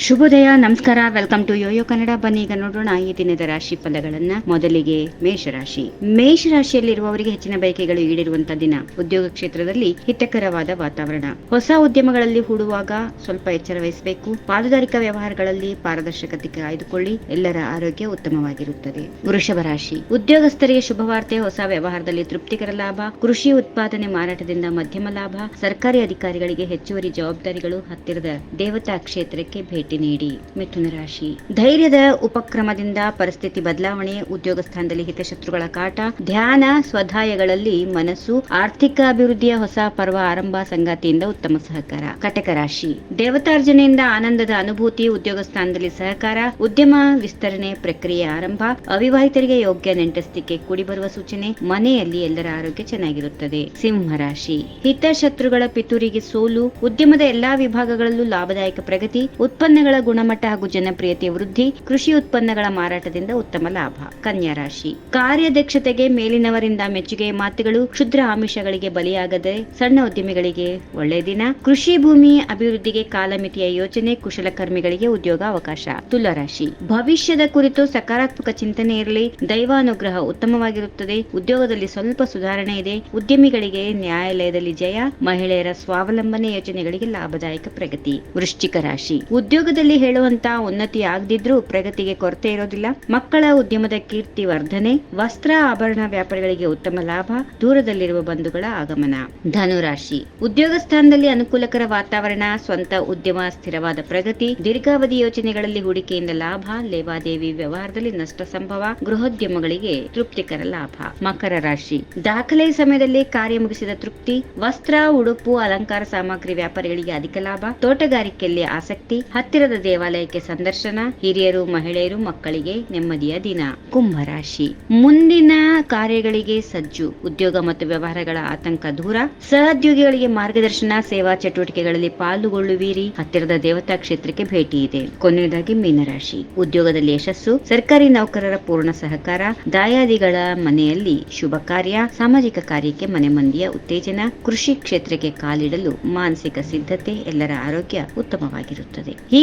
ಶುಭೋದಯ, ನಮಸ್ಕಾರ, welcome to Yoyo Kannada. ಬನ್ನಿ ಈಗ ನೋಡೋಣ ಈ ದಿನದ ರಾಶಿ ಫಲಗಳನ್ನ. ಮೊದಲಿಗೆ ಮೇಷರಾಶಿ. ಮೇಷರಾಶಿಯಲ್ಲಿರುವವರಿಗೆ ಹೆಚ್ಚಿನ ಬಯಕೆಗಳು ಈಡಿರುವಂತಹ ದಿನ. ಉದ್ಯೋಗ ಕ್ಷೇತ್ರದಲ್ಲಿ ಹಿತಕರವಾದ ವಾತಾವರಣ. ಹೊಸ ಉದ್ಯಮಗಳಲ್ಲಿ ಹೂಡುವಾಗ ಸ್ವಲ್ಪ ಎಚ್ಚರ ವಹಿಸಬೇಕು. ಪಾಲುದಾರಿಕಾ ವ್ಯವಹಾರಗಳಲ್ಲಿ ಪಾರದರ್ಶಕತೆ ಕಾಯ್ದುಕೊಳ್ಳಿ. ಎಲ್ಲರ ಆರೋಗ್ಯ ಉತ್ತಮವಾಗಿರುತ್ತದೆ. ವೃಷಭ ರಾಶಿ. ಉದ್ಯೋಗಸ್ಥರಿಗೆ ಶುಭವಾರ್ತೆ, ಹೊಸ ವ್ಯವಹಾರದಲ್ಲಿ ತೃಪ್ತಿಕರ ಲಾಭ. ಕೃಷಿ ಉತ್ಪಾದನೆ ಮಾರಾಟದಿಂದ ಮಧ್ಯಮ ಲಾಭ. ಸರ್ಕಾರಿ ಅಧಿಕಾರಿಗಳಿಗೆ ಹೆಚ್ಚುವರಿ ಜವಾಬ್ದಾರಿಗಳು ಹತ್ತಿರದ ದೇವತಾ ಕ್ಷೇತ್ರಕ್ಕೆ ಭೇಟಿ. ನೀಡಿ ಮಿಥುನ ರಾಶಿ. ಧೈರ್ಯದ ಉಪಕ್ರಮದಿಂದ ಪರಿಸ್ಥಿತಿ ಬದಲಾವಣೆ, ಉದ್ಯೋಗ ಸ್ಥಾನದಲ್ಲಿ ಹಿತಶತ್ರುಗಳ ಕಾಟ, ಧ್ಯಾನ ಸ್ವಧಾಯಗಳಲ್ಲಿ ಮನಸ್ಸು, ಆರ್ಥಿಕ ಅಭಿವೃದ್ಧಿಯ ಹೊಸ ಪರ್ವ ಆರಂಭ ಸಂಗಾತಿಯಿಂದ ಉತ್ತಮ ಸಹಕಾರ. ಕಟಕ ರಾಶಿ. ದೇವತಾರ್ಜನೆಯಿಂದ ಆನಂದದ ಅನುಭೂತಿ, ಉದ್ಯೋಗ ಸ್ಥಾನದಲ್ಲಿ ಸಹಕಾರ, ಉದ್ಯಮ ವಿಸ್ತರಣೆ ಪ್ರಕ್ರಿಯೆ ಆರಂಭ, ಅವಿವಾಹಿತರಿಗೆ ಯೋಗ್ಯ ನೆಂಟಸ್ತಿಕೆ ಕೂಡಿಬರುವ ಸೂಚನೆ, ಮನೆಯಲ್ಲಿ ಎಲ್ಲರ ಆರೋಗ್ಯ ಚೆನ್ನಾಗಿರುತ್ತದೆ. ಸಿಂಹ ರಾಶಿ. ಹಿತಶತ್ರುಗಳ ಪಿತೂರಿಗೆ ಸೋಲು, ಉದ್ಯಮದ ಎಲ್ಲಾ ವಿಭಾಗಗಳಲ್ಲೂ ಲಾಭದಾಯಕ ಪ್ರಗತಿ ಉತ್ಪನ್ನಗಳ ಗುಣಮಟ್ಟ ಹಾಗೂ ಜನಪ್ರಿಯತೆ ವೃದ್ಧಿ, ಕೃಷಿ ಉತ್ಪನ್ನಗಳ ಮಾರಾಟದಿಂದ ಉತ್ತಮ ಲಾಭ. ಕನ್ಯಾ ರಾಶಿ. ಕಾರ್ಯದಕ್ಷತೆಗೆ ಮೇಲಿನವರಿಂದ ಮೆಚ್ಚುಗೆ ಮಾತುಗಳು, ಕ್ಷುದ್ರ ಆಮಿಷಗಳಿಗೆ ಬಲಿಯಾಗದೆ ಸಣ್ಣ ಉದ್ಯಮಿಗಳಿಗೆ ಒಳ್ಳೆಯ ದಿನ. ಕೃಷಿ ಭೂಮಿ ಅಭಿವೃದ್ಧಿಗೆ ಕಾಲಮಿತಿಯ ಯೋಜನೆ ಕುಶಲಕರ್ಮಿಗಳಿಗೆ ಉದ್ಯೋಗ ಅವಕಾಶ. ತುಲಾ ರಾಶಿ. ಭವಿಷ್ಯದ ಕುರಿತು ಸಕಾರಾತ್ಮಕ ಚಿಂತನೆ ಇರಲಿ. ದೈವಾನುಗ್ರಹ ಉತ್ತಮವಾಗಿರುತ್ತದೆ. ಉದ್ಯೋಗದಲ್ಲಿ ಸ್ವಲ್ಪ ಸುಧಾರಣೆ ಇದೆ. ಉದ್ಯಮಿಗಳಿಗೆ ನ್ಯಾಯಾಲಯದಲ್ಲಿ ಜಯ, ಮಹಿಳೆಯರ ಸ್ವಾವಲಂಬನೆ ಯೋಜನೆಗಳಿಗೆ ಲಾಭದಾಯಕ ಪ್ರಗತಿ. ವೃಶ್ಚಿಕ ರಾಶಿ. ಉದ್ಯೋಗದಲ್ಲಿ ಹೇಳುವಂತ ಉನ್ನತಿ ಆಗದಿದ್ರೂ ಪ್ರಗತಿಗೆ ಕೊರತೆ ಇರೋದಿಲ್ಲ. ಮಕ್ಕಳ ಉದ್ಯಮದ ಕೀರ್ತಿ ವರ್ಧನೆ, ವಸ್ತ್ರ ಆಭರಣ ವ್ಯಾಪಾರಿಗಳಿಗೆ ಉತ್ತಮ ಲಾಭ, ದೂರದಲ್ಲಿರುವ ಬಂಧುಗಳ ಆಗಮನ. ಧನುರಾಶಿ. ಉದ್ಯೋಗ ಸ್ಥಾನದಲ್ಲಿ ಅನುಕೂಲಕರ ವಾತಾವರಣ, ಸ್ವಂತ ಉದ್ಯಮ, ಸ್ಥಿರವಾದ ಪ್ರಗತಿ, ದೀರ್ಘಾವಧಿ ಯೋಜನೆಗಳಲ್ಲಿ ಹೂಡಿಕೆಯಿಂದ ಲಾಭ, ಲೇವಾದೇವಿ ವ್ಯವಹಾರದಲ್ಲಿ ನಷ್ಟ ಸಂಭವ, ಗೃಹೋದ್ಯಮಗಳಿಗೆ ತೃಪ್ತಿಕರ ಲಾಭ. ಮಕರ ರಾಶಿ. ದಾಖಲೆ ಸಮಯದಲ್ಲಿ ಕಾರ್ಯ ಮುಗಿಸಿದ ತೃಪ್ತಿ, ವಸ್ತ್ರ, ಉಡುಪು, ಅಲಂಕಾರ ಸಾಮಗ್ರಿ ವ್ಯಾಪಾರಿಗಳಿಗೆ ಅಧಿಕ ಲಾಭ, ತೋಟಗಾರಿಕೆಯಲ್ಲಿ ಆಸಕ್ತಿ ಹತ್ತಿರದ ದೇವಾಲಯಕ್ಕೆ ಸಂದರ್ಶನ, ಹಿರಿಯರು, ಮಹಿಳೆಯರು, ಮಕ್ಕಳಿಗೆ ನೆಮ್ಮದಿಯ ದಿನ. ಕುಂಭರಾಶಿ. ಮುಂದಿನ ಕಾರ್ಯಗಳಿಗೆ ಸಜ್ಜು. ಉದ್ಯೋಗ ಮತ್ತು ವ್ಯವಹಾರಗಳ ಆತಂಕ ದೂರ. ಸಹೋದ್ಯೋಗಿಗಳಿಗೆ ಮಾರ್ಗದರ್ಶನ, ಸೇವಾ ಚಟುವಟಿಕೆಗಳಲ್ಲಿ ಪಾಲ್ಗೊಳ್ಳುವಿರಿ. ಹತ್ತಿರದ ದೇವತಾ ಕ್ಷೇತ್ರಕ್ಕೆ ಭೇಟಿ ಇದೆ. ಕೊನೆಯದಾಗಿ ಮೀನರಾಶಿ. ಉದ್ಯೋಗದಲ್ಲಿ ಯಶಸ್ಸು. ಸರ್ಕಾರಿ ನೌಕರರ ಪೂರ್ಣ ಸಹಕಾರ. ದಾಯಾದಿಗಳ ಮನೆಯಲ್ಲಿ ಶುಭ ಕಾರ್ಯ. ಸಾಮಾಜಿಕ ಕಾರ್ಯಕ್ಕೆ ಮನೆ ಮಂದಿಯ ಉತ್ತೇಜನ. ಕೃಷಿ ಕ್ಷೇತ್ರಕ್ಕೆ ಕಾಲಿಡಲು ಮಾನಸಿಕ ಸಿದ್ಧತೆ. ಎಲ್ಲರ ಆರೋಗ್ಯ ಉತ್ತಮವಾಗಿರುತ್ತದೆ.